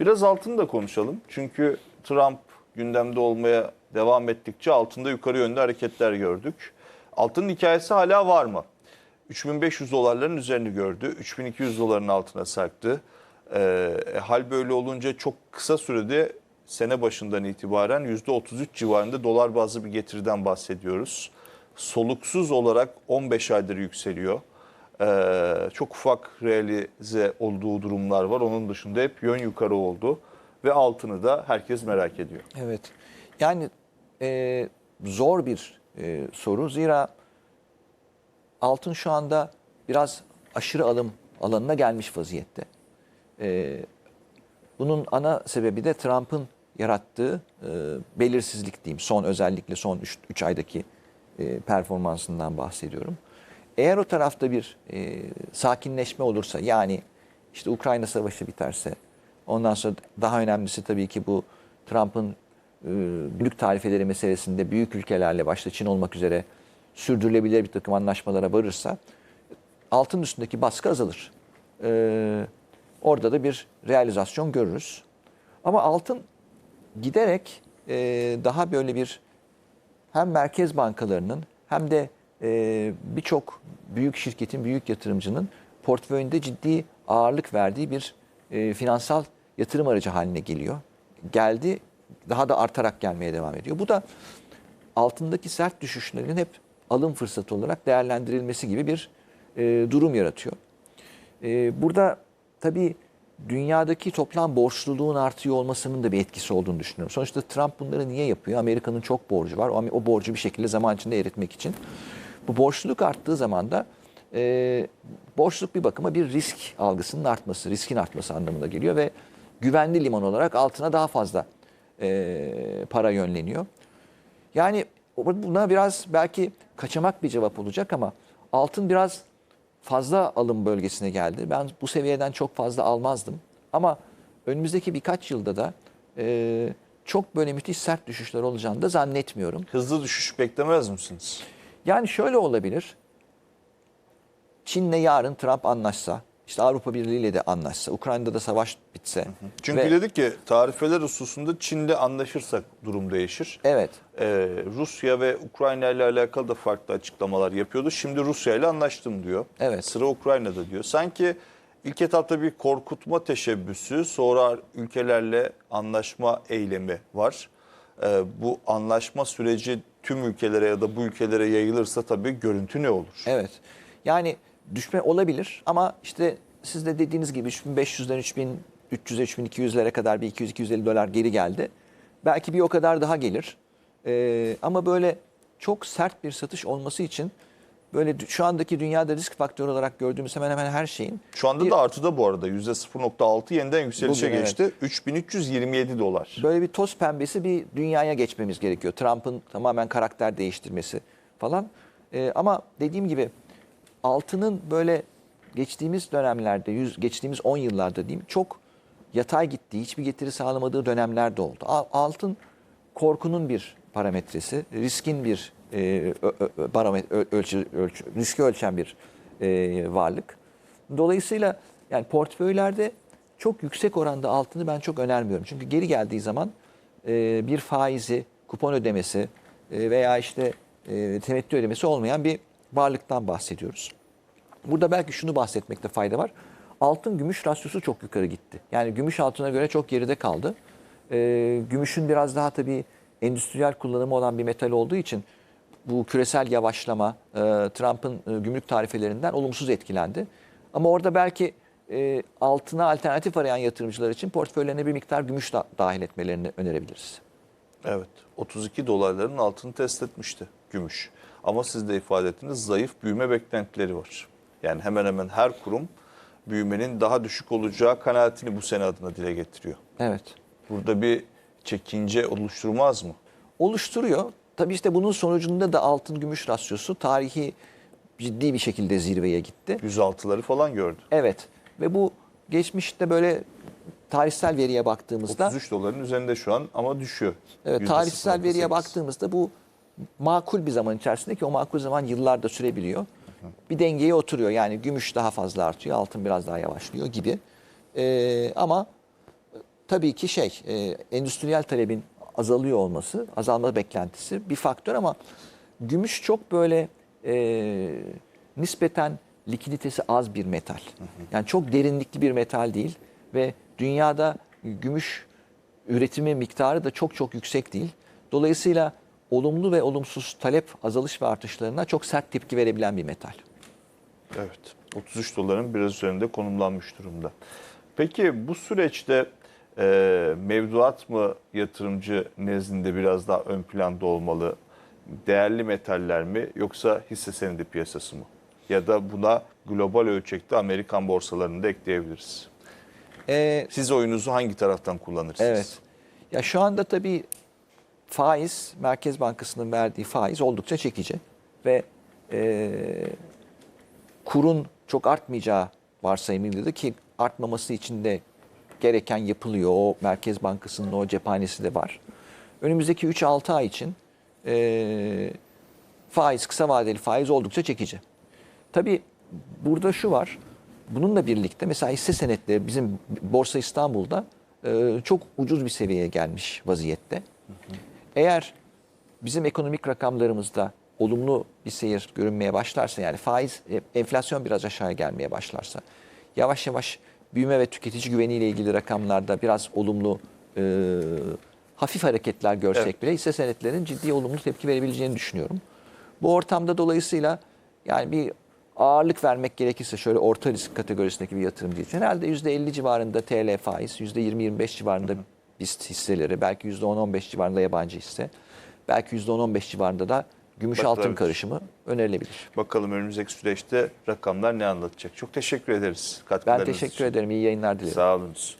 Biraz altını da konuşalım. Çünkü Trump gündemde olmaya devam ettikçe altında yukarı yönde hareketler gördük. Altının hikayesi hala var mı? 3500 dolarların üzerini gördü. 3200 doların altına sarktı. Ee, hal böyle olunca çok kısa sürede sene başından itibaren %33 civarında dolar bazlı bir getiriden bahsediyoruz. Soluksuz olarak 15 aydır yükseliyor. Ee, çok ufak realize olduğu durumlar var. Onun dışında hep yön yukarı oldu. Ve altını da herkes merak ediyor. Evet. Yani e, zor bir e, soru. Zira altın şu anda biraz aşırı alım alanına gelmiş vaziyette. E, bunun ana sebebi de Trump'ın yarattığı e, belirsizlik diyeyim. Son özellikle son 3 aydaki e, performansından bahsediyorum. Eğer o tarafta bir e, sakinleşme olursa yani işte Ukrayna savaşı biterse ondan sonra daha önemlisi tabii ki bu Trump'ın e, büyük tarifeleri meselesinde büyük ülkelerle başta Çin olmak üzere sürdürülebilir bir takım anlaşmalara varırsa altın üstündeki baskı azalır. E, orada da bir realizasyon görürüz. Ama altın giderek e, daha böyle bir hem merkez bankalarının hem de e, birçok büyük şirketin, büyük yatırımcının portföyünde ciddi ağırlık verdiği bir e, finansal yatırım aracı haline geliyor. Geldi, daha da artarak gelmeye devam ediyor. Bu da altındaki sert düşüşlerin hep alım fırsatı olarak değerlendirilmesi gibi bir e, durum yaratıyor. E, burada tabii dünyadaki toplam borçluluğun artıyor olmasının da bir etkisi olduğunu düşünüyorum. Sonuçta Trump bunları niye yapıyor? Amerika'nın çok borcu var. O, o borcu bir şekilde zaman içinde eritmek için. Bu borçluluk arttığı zaman da e, borçluluk bir bakıma bir risk algısının artması, riskin artması anlamına geliyor ve güvenli liman olarak altına daha fazla e, para yönleniyor. Yani buna biraz belki kaçamak bir cevap olacak ama altın biraz fazla alım bölgesine geldi. Ben bu seviyeden çok fazla almazdım. Ama önümüzdeki birkaç yılda da e, çok böyle müthiş sert düşüşler olacağını da zannetmiyorum. Hızlı düşüş beklemez misiniz? Yani şöyle olabilir. Çin'le yarın Trump anlaşsa, işte Avrupa Birliği ile de anlaşsa, Ukrayna'da da savaş bitse. Çünkü ve- dedik ki tarifeler hususunda Çin'le anlaşırsak durum değişir. Evet. Ee, Rusya ve Ukrayna ile alakalı da farklı açıklamalar yapıyordu. Şimdi Rusya ile anlaştım diyor. Evet. Sıra Ukrayna'da diyor. Sanki ilk etapta bir korkutma teşebbüsü, sonra ülkelerle anlaşma eylemi var. Ee, bu anlaşma süreci tüm ülkelere ya da bu ülkelere yayılırsa tabii görüntü ne olur? Evet. Yani düşme olabilir ama işte siz de dediğiniz gibi 3500'den 3300'e 3200'lere kadar bir 200-250 dolar geri geldi. Belki bir o kadar daha gelir. Ee, ama böyle çok sert bir satış olması için böyle şu andaki dünyada risk faktörü olarak gördüğümüz hemen hemen her şeyin Şu anda bir- da artıda bu arada %0.6 yeniden yükselişe Bugün evet. geçti. 3327 dolar. böyle bir toz pembesi bir dünyaya geçmemiz gerekiyor. Trump'ın tamamen karakter değiştirmesi falan. Ee, ama dediğim gibi altının böyle geçtiğimiz dönemlerde, yüz, geçtiğimiz 10 yıllarda diyeyim çok yatay gittiği, hiçbir getiri sağlamadığı dönemler de oldu. Al- Altın korkunun bir parametresi, riskin bir e, ö- ö- baromet- ö- ölçü, ölçü, riski ölçen bir e, varlık. Dolayısıyla yani portföylerde çok yüksek oranda altını ben çok önermiyorum. Çünkü geri geldiği zaman e, bir faizi, kupon ödemesi e, veya işte e, temettü ödemesi olmayan bir varlıktan bahsediyoruz. Burada belki şunu bahsetmekte fayda var. Altın gümüş rasyosu çok yukarı gitti. Yani gümüş altına göre çok geride kaldı. Ee, gümüşün biraz daha tabii endüstriyel kullanımı olan bir metal olduğu için bu küresel yavaşlama e, Trump'ın e, gümrük tarifelerinden olumsuz etkilendi. Ama orada belki e, altına alternatif arayan yatırımcılar için portföylerine bir miktar gümüş da, dahil etmelerini önerebiliriz. Evet. 32 dolarların altını test etmişti gümüş. Ama siz de ifade ettiniz zayıf büyüme beklentileri var. Yani hemen hemen her kurum büyümenin daha düşük olacağı kanaatini bu sene adına dile getiriyor. Evet. Burada bir çekince oluşturmaz mı? oluşturuyor. Tabii işte bunun sonucunda da altın gümüş rasyosu tarihi ciddi bir şekilde zirveye gitti. 106'ları falan gördü. Evet ve bu geçmişte böyle tarihsel veriye baktığımızda 33 doların üzerinde şu an ama düşüyor. evet, tarihsel veriye %0.8. baktığımızda bu makul bir zaman içerisinde ki o makul zaman yıllarda sürebiliyor. Bir dengeye oturuyor. Yani gümüş daha fazla artıyor, altın biraz daha yavaşlıyor gibi. Ee, ama tabii ki şey e, endüstriyel talebin azalıyor olması, azalma beklentisi bir faktör ama gümüş çok böyle e, nispeten likiditesi az bir metal. Yani çok derinlikli bir metal değil ve dünyada gümüş üretimi miktarı da çok çok yüksek değil. Dolayısıyla olumlu ve olumsuz talep azalış ve artışlarına çok sert tepki verebilen bir metal. Evet. 33 doların biraz üzerinde konumlanmış durumda. Peki bu süreçte e, mevduat mı yatırımcı nezdinde biraz daha ön planda olmalı? Değerli metaller mi yoksa hisse senedi piyasası mı? Ya da buna global ölçekte Amerikan borsalarını da ekleyebiliriz. Ee, Siz oyunuzu hangi taraftan kullanırsınız? Evet. Ya şu anda tabii faiz, Merkez Bankası'nın verdiği faiz oldukça çekici ve e, kurun çok artmayacağı varsayımıydı ki artmaması için de gereken yapılıyor. O Merkez Bankası'nın o cephanesi de var. Önümüzdeki 3-6 ay için e, faiz, kısa vadeli faiz oldukça çekici. Tabii burada şu var. Bununla birlikte mesela hisse senetleri bizim Borsa İstanbul'da e, çok ucuz bir seviyeye gelmiş vaziyette. Eğer bizim ekonomik rakamlarımızda olumlu bir seyir görünmeye başlarsa yani faiz, e, enflasyon biraz aşağıya gelmeye başlarsa yavaş yavaş büyüme ve tüketici güveniyle ilgili rakamlarda biraz olumlu e, hafif hareketler görsek Evet. bile hisse senetlerinin ciddi olumlu tepki verebileceğini düşünüyorum. Bu ortamda dolayısıyla yani bir ağırlık vermek gerekirse şöyle orta risk kategorisindeki bir yatırımcı için herhalde %50 civarında TL faiz, %20-25 civarında BIST hisseleri, belki %10-15 civarında yabancı hisse, belki %10-15 civarında da gümüş altın Bakılabilir. karışımı önerilebilir. Bakalım önümüzdeki süreçte rakamlar ne anlatacak? Çok teşekkür ederiz. Ben katkılarınız teşekkür için. ederim. İyi yayınlar dilerim. Sağ olunuz.